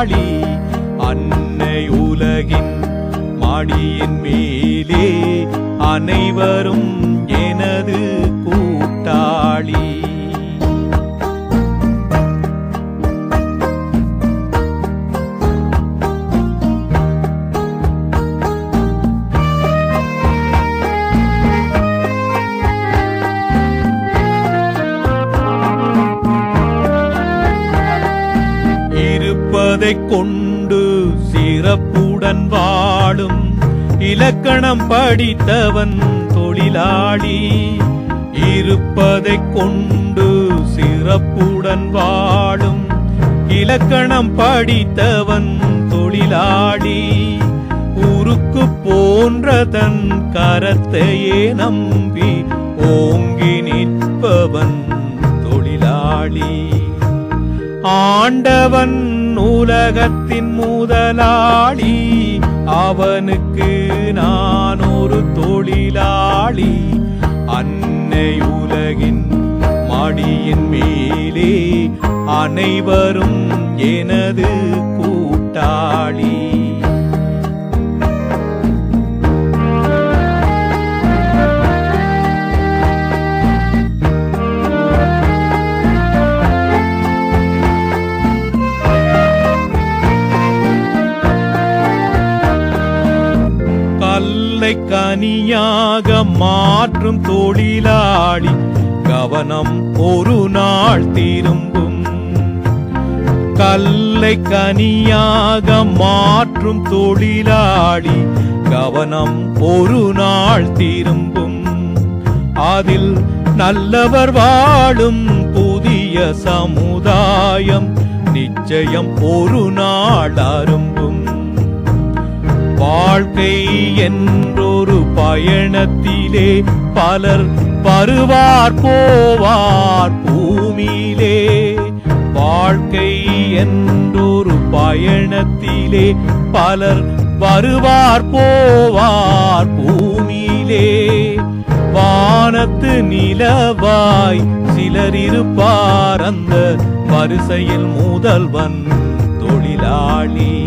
தொழிலாளி அன்னை உலகின் மாடியின் மேலே அனைவரும் இருப்பதைக் கொண்டு சிறப்புடன் வாழும் இலக்கணம் படித்தவன் தொழிலாளி. இருப்பதைக் கொண்டு சிறப்புடன் வாழும் இலக்கணம் படித்தவன் தொழிலாளி. உருக்கு போன்றதன் கரத்தையே நம்பி ஓங்கி நிற்பவன் தொழிலாளி. ஆண்டவன் உலகத்தின் முதலாளி அவனுக்கு நான் ஒரு தொழிலாளி. அன்னை உலகின் மடியின் மேலே அனைவரும் எனது கூட்டாளி. கல்லை கனியாக மாற்றும் தொழிலாளி கவனம் ஒரு நாள் திரும்பும். கல்லை கனியாக மாற்றும் தொழிலாளி கவனம் ஒரு நாள் திரும்பும். அதில் நல்லவர் வாழும் புதிய சமுதாயம் நிச்சயம் ஒரு நாள் அரும்பும். வாழ்க்கை என்றொரு பயணத்திலே பலர் வருவார் போவார் பூமியிலே. வாழ்க்கை என்றொரு பயணத்திலே பலர் வருவார் போவார் பூமியிலே. வானத்து நிலவாய் சிலர் இருப்பார் அந்த வரிசையில் முதல்வன் தொழிலாளி.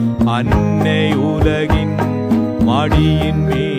அன்னை உலகின் மடியின் மீ